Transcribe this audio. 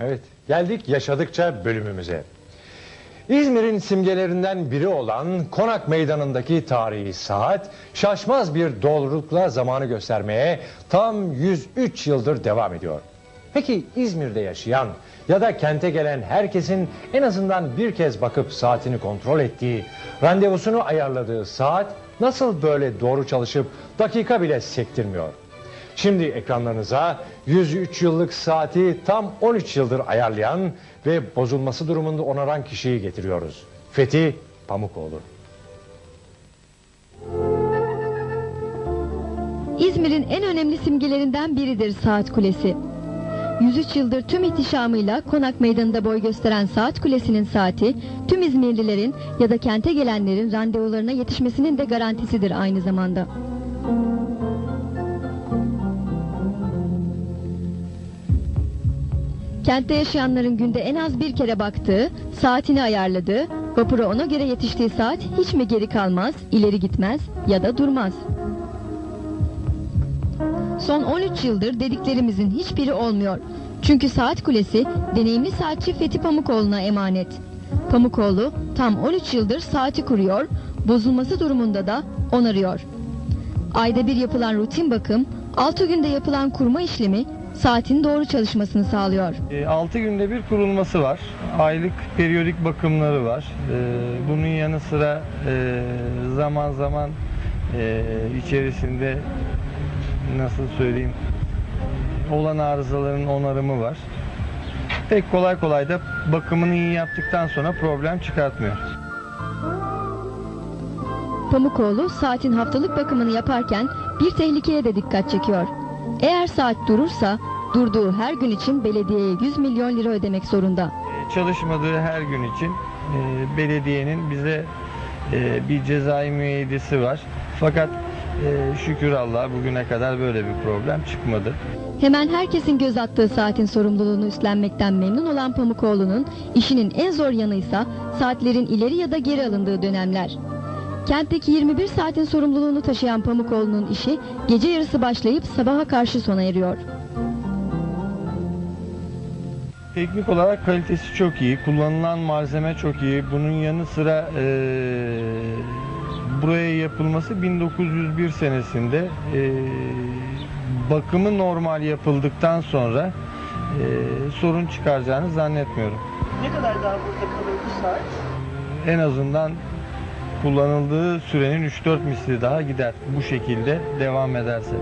Evet, geldik yaşadıkça bölümümüze. İzmir'in simgelerinden biri olan Konak Meydanı'ndaki tarihi saat şaşmaz bir doğrulukla zamanı göstermeye tam 103 yıldır devam ediyor. Peki İzmir'de yaşayan ya da kente gelen herkesin en azından bir kez bakıp saatini kontrol ettiği, randevusunu ayarladığı saat nasıl böyle doğru çalışıp dakika bile sektirmiyor? Şimdi ekranlarınıza 103 yıllık saati tam 13 yıldır ayarlayan ve bozulması durumunda onaran kişiyi getiriyoruz. Fethi Pamukoğlu. İzmir'in en önemli simgelerinden biridir Saat Kulesi. 103 yıldır tüm ihtişamıyla Konak Meydanı'nda boy gösteren Saat Kulesi'nin saati, tüm İzmirlilerin ya da kente gelenlerin randevularına yetişmesinin de garantisidir aynı zamanda. Kentte yaşayanların günde en az bir kere baktığı, saatini ayarladığı, vapura ona göre yetiştiği saat hiç mi geri kalmaz, ileri gitmez ya da durmaz? Son 13 yıldır dediklerimizin hiçbiri olmuyor. Çünkü Saat Kulesi deneyimli saatçi Fethi Pamukoğlu'na emanet. Pamukoğlu tam 13 yıldır saati kuruyor, bozulması durumunda da onarıyor. Ayda bir yapılan rutin bakım, 6 günde yapılan kurma işlemi saatin doğru çalışmasını sağlıyor. 6 E, günde bir kurulması var. Aylık periyodik bakımları var. E, Bunun yanı sıra e, zaman zaman içerisinde nasıl söyleyeyim olan arızaların onarımı var. Pek kolay kolay da bakımını iyi yaptıktan sonra problem çıkartmıyor. Pamukoğlu saatin haftalık bakımını yaparken bir tehlikeye de dikkat çekiyor. Eğer saat durursa durduğu her gün için belediyeye 100 milyon lira ödemek zorunda. E, Çalışmadığı her gün için e, belediyenin bize e, bir cezai müeyyidesi var. Fakat e, şükür Allah'a bugüne kadar böyle bir problem çıkmadı. Hemen herkesin göz attığı saatin sorumluluğunu üstlenmekten memnun olan Pamukoğlu'nun işinin en zor yanıysa saatlerin ileri ya da geri alındığı dönemler. Kentteki 21 saatin sorumluluğunu taşıyan Pamukoğlu'nun işi gece yarısı başlayıp sabaha karşı sona eriyor. Teknik olarak kalitesi çok iyi, kullanılan malzeme çok iyi. Bunun yanı sıra e, buraya yapılması 1901 senesinde e, bakımı normal yapıldıktan sonra e, sorun çıkaracağını zannetmiyorum. Ne kadar daha burada kalır bu saat? En azından kullanıldığı sürenin 3-4 misli daha gider bu şekilde devam ederse.